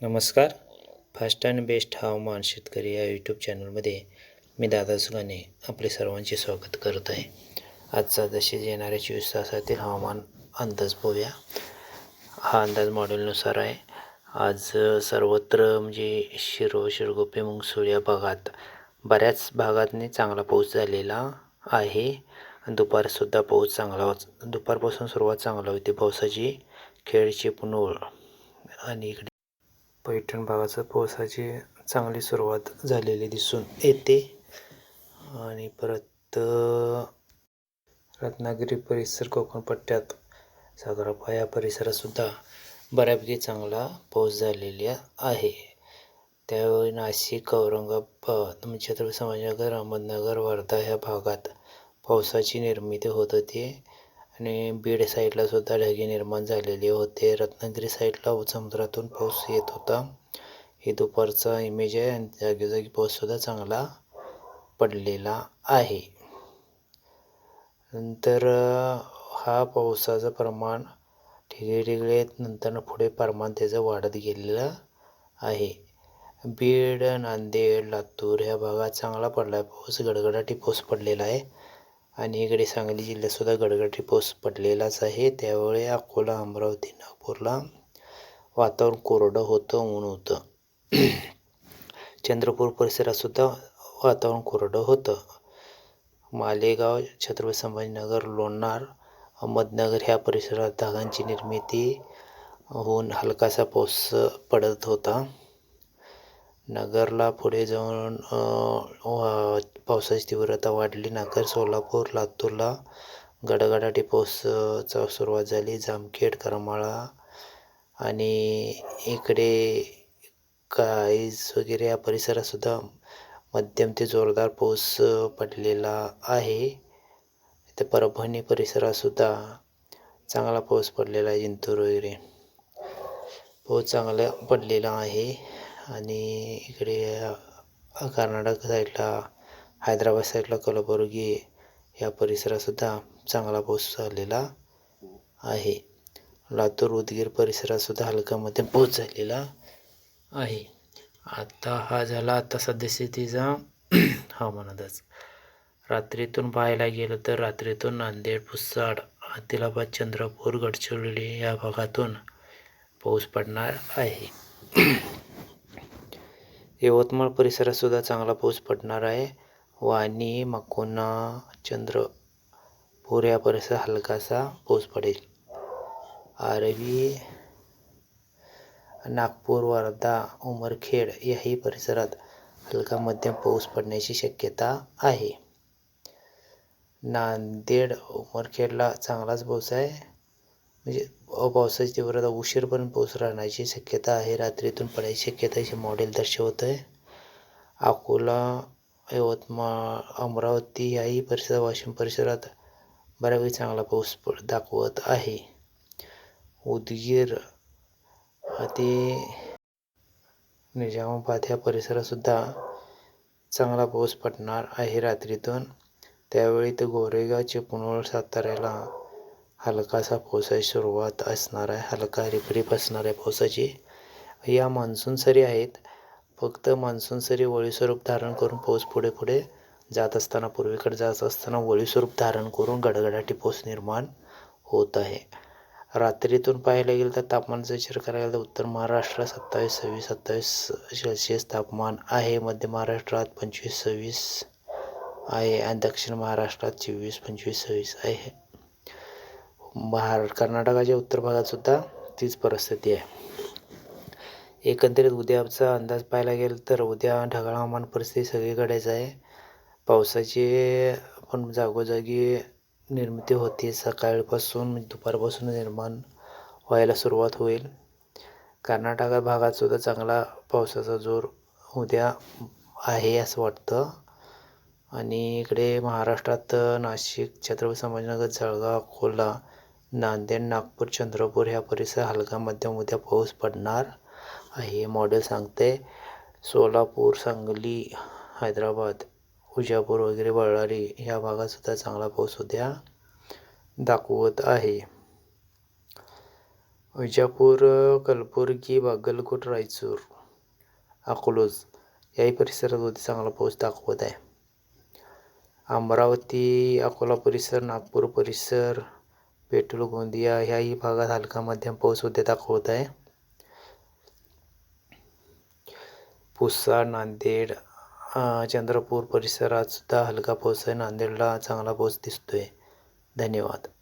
नमस्कार. Fast and best हवामान शेतकरी या यूट्यूब चॅनलमध्ये मी दादा सुगाने आपले सर्वांचे स्वागत करत आहे. आजचा जसे येणाऱ्या चोवीस तासातील हवामान अंदाज पाहूया हा अंदाज मॉडेलनुसार आहे. आज सर्वत्र म्हणजे शिरो शिरगोपी मुंगसुळ या भागात बऱ्याच भागातनी चांगला पाऊस झालेला आहे. दुपारसुद्धा पाऊस चांगला दुपारपासून सुरुवात चांगला होती. पावसाची खेळची चिपणूळ आणि इकडे पैठण भागाचं पावसाची चांगली सुरुवात झालेली दिसून येते. आणि परत रत्नागिरी परिसर कोकण पट्ट्यात सागरापा या परिसरातसुद्धा बऱ्यापैकी चांगला पाऊस झालेला आहे. त्यावेळी नाशिक औरंगाबाद म्हणजे छत्रपती संभाजीनगर अहमदनगर वर्धा ह्या भागात पावसाची निर्मिती होत होती. आणि बीड साईडला सुद्धा ढगे निर्माण झालेले होते. रत्नागिरी साईडला समुद्रातून पाऊस येत होता. हे दुपारचा इमेज आहे आणि जागोजागी पाऊससुद्धा चांगला पडलेला आहे. नंतर हा पावसाचं प्रमाण ठिगळे ठिगळे नंतर पुढे प्रमाण त्याचं वाढत गेलेलं आहे. बीड नांदेड लातूर ह्या भागात चांगला पडला आहे पाऊस गडगडाटी पाऊस पडलेला आहे. आणि इकडे सांगली जिल्ह्यातसुद्धा गडगडाटी पाऊस पडलेलाच आहे. त्यावेळी अकोला अमरावती नागपूरला वातावरण कोरडं होतं ऊन होतं. चंद्रपूर परिसरातसुद्धा वातावरण कोरडं होतं. मालेगाव छत्रपती संभाजीनगर लोणार अहमदनगर ह्या परिसरात धागांची निर्मिती होऊन हलकासा पाऊस पडत होता. नगरला पुढे जाऊन पावसाची तीव्रता वाढली. नगर सोलापूर लातूरला गडगडाटी पाऊसचा सुरुवात झाली. जामखेड करमाळा आणि इकडे काईज वगैरे या परिसरातसुद्धा मध्यम ते जोरदार पाऊस पडलेला आहे. इथे परभणी परिसरातसुद्धा चांगला पाऊस पडलेला आहे. जिंतूर वगैरे. पाऊस चांगला पडलेला आहे. आणि इकडे कर्नाटक साईडला हैदराबाद साईडला कलबुर्गी या परिसरातसुद्धा चांगला पाऊस झालेला आहे. लातूर उदगीर परिसरातसुद्धा हलका मध्यम पाऊस झालेला आहे. आता हा झाला आता सद्यस्थितीचा हवामान अंदाज रात्रीतून पाहायला गेलं तर रात्रीतून नांदेड पुसाड आदिलाबाद चंद्रपूर गडचिरोली या भागातून पाऊस पडणार आहे. यवतमाळ परिसरातसुद्धा चांगला पाऊस पडणार आहे. वाणी मकोना चंद्रपूर या परिसरात हलकासा पाऊस पडेल. आरवी नागपूर वर्धा उमरखेड याही परिसरात हलका मध्यम पाऊस पडण्याची शक्यता आहे. नांदेड उमरखेडला चांगलाच पाऊस आहे. म्हणजे पावसाची तीव्रता उशीरपर्यंत पाऊस राहण्याची शक्यता आहे. रात्रीतून पडायची शक्यता अशी मॉडेल दर्शवत आहे अकोला यवतमाळ अमरावती याही परिसर वाशिम परिसरात बऱ्यापैकी चांगला पाऊस पड दाखवत आहे. उदगीर ते निजामाबाद ह्या परिसरातसुद्धा चांगला पाऊस पडणार आहे रात्रीतून. त्यावेळी ते गोरेगाव चिपळूण साताऱ्याला हलकासा पावसाची सुरुवात असणार आहे. हलका रिपरिप असणार आहे पावसाची. या मान्सून सरी आहेत. फक्त मान्सून सरी वळी स्वरूप धारण करून पाऊस पुढे पुढे जात असताना पूर्वेकडे जात असताना वळी स्वरूप धारण करून गडगडाटी पाऊस निर्माण होत आहे. रात्रीतून पाहायला गेलं तर तापमानाचा विचार करायला तर उत्तर महाराष्ट्रात सत्तावीस सव्वीस सत्तावीस सेल्सिअस तापमान आहे. मध्य महाराष्ट्रात पंचवीस सव्वीस आहे. आणि दक्षिण महाराष्ट्रात चोवीस पंचवीस सव्वीस आहे. महार कर्नाटकाच्या उत्तर भागात सुद्धा तीच परिस्थिती आहे. एकंदरीत उद्याचा अंदाज पाहायला गेलं तर उद्या ढगाळ हवामान परिस्थिती सगळीकडेच आहे. पावसाची पण जागोजागी निर्मिती होते. सकाळपासून दुपारपासून निर्माण व्हायला सुरुवात होईल. कर्नाटका भागातसुद्धा चांगला पावसाचा जोर उद्या आहे असं वाटतं. आणि इकडे महाराष्ट्रात नाशिक छत्रपती संभाजीनगर जळगाव अकोला नांदेड नागपूर चंद्रपूर ह्या परिसर हलका मध्यम उद्या पाऊस पडणार आहे. मॉडेल सांगते सोलापूर सांगली हैदराबाद उजापूर वगैरे बळ्ळारी ह्या भागातसुद्धा चांगला पाऊस उद्या दाखवत आहे. विजापूर कलबुर्गी बागलकोट रायचूर अकलूज याही परिसरात उद्या चांगला पाऊस दाखवत आहे. अमरावती अकोला परिसर नागपूर परिसर पेट्रोल गोंदिया ह्याही भागात हलका मध्यम पाऊस उद्या दाखवत आहे. पुसा नांदेड चंद्रपूर परिसरात सुद्धा हलका पाऊस आहे. नांदेडला चांगला पाऊस दिसतोय. धन्यवाद.